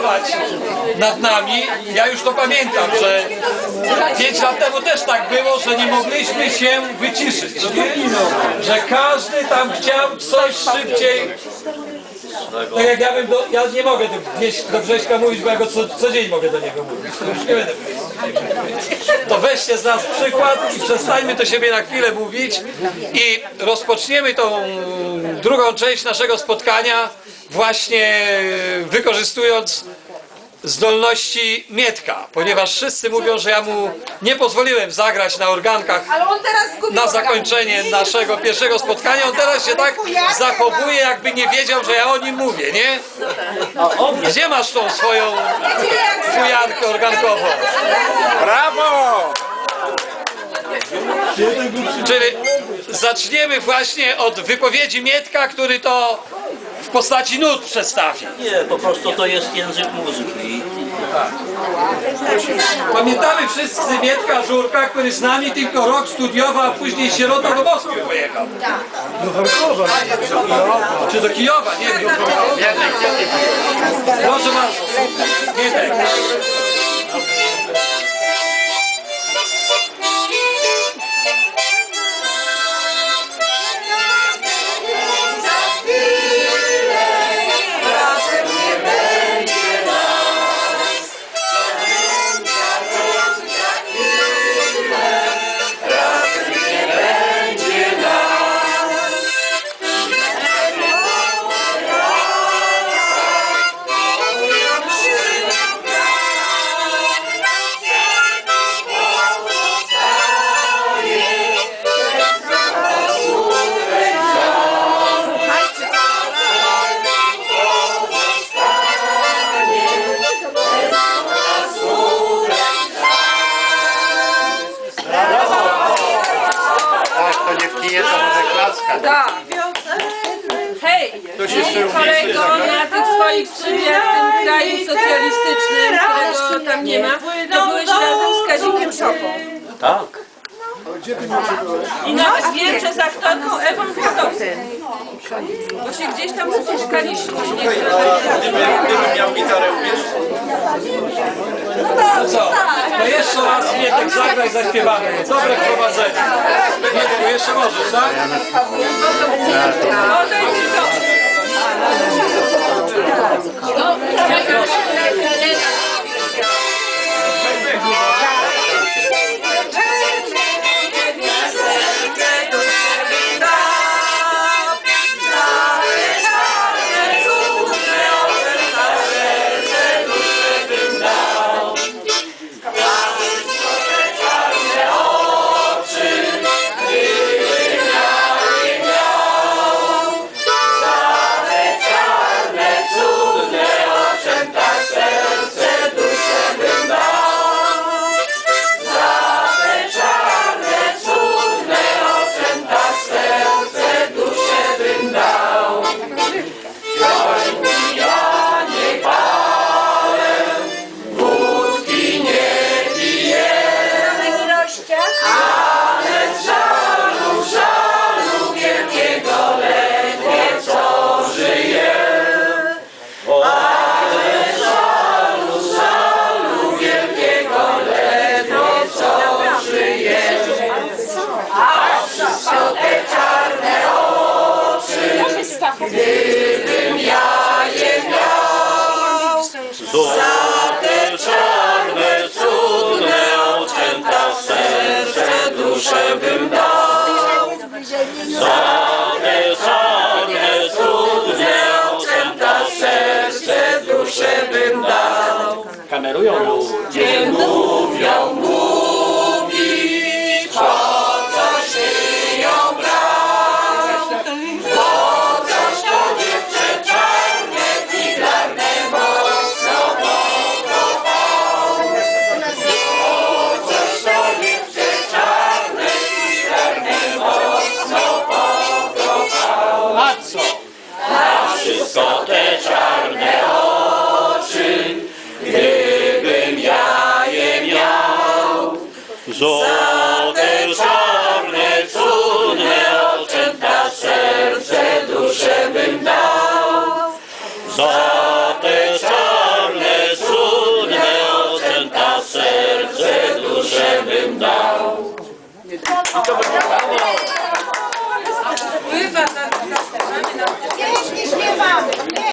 panować nad nami. Ja już to pamiętam, że pięć lat temu też tak było, że nie mogliśmy się wyciszyć. Że każdy tam chciał coś szybciej. Tak jak ja bym do, ja nie mogę do, gdzieś Grześka mówić, bo ja go co, co dzień mogę do niego mówić. To już nie będę. To weźcie z nas przykład i przestańmy do siebie na chwilę mówić i rozpoczniemy tą drugą część naszego spotkania właśnie wykorzystując zdolności Mietka, ponieważ wszyscy mówią, że ja mu nie pozwoliłem zagrać na organkach Ale on teraz zgubił na organ. zakończenie naszego pierwszego spotkania. On teraz się tak zachowuje, jakby nie wiedział, że ja o nim mówię, nie? Gdzie masz tą swoją fujarkę organkową? Brawo! Czyli zaczniemy właśnie od wypowiedzi Mietka, który to postaci nut przedstawi. Nie, po prostu to jest język muzyki. Pamiętamy wszyscy Mietka Żurka, który z nami tylko rok studiował, a później sierota do Moskwy pojechał. Czy do Kijowa, nie wiem. Proszę bardzo. Mietek. Może klaska. Tak. Hej, kolego, na tych swoich studiach w tym kraju socjalistycznym, którego tam nie ma, to byłeś razem z Kazikiem Szopą. Tak. I nawet wiem, że z aktorką Ewą Kwiatowską. Bo się gdzieś tam spotkaliśmy. Gdybym miał gitarę, umiesz? To co? To jeszcze raz Mietek zagraj zaśpiewamy. Dobre wprowadzenie. Jeszcze możesz, tak? Odejdź duszę bym dał. Złote, czarne, cudne, oczęta serce, duszę bym dał. Kamerują ludzie. Za te czarne, cudne oczęta serce duszę bym dał. Za te czarne, cudne oczęta serce duszę bym dał. I to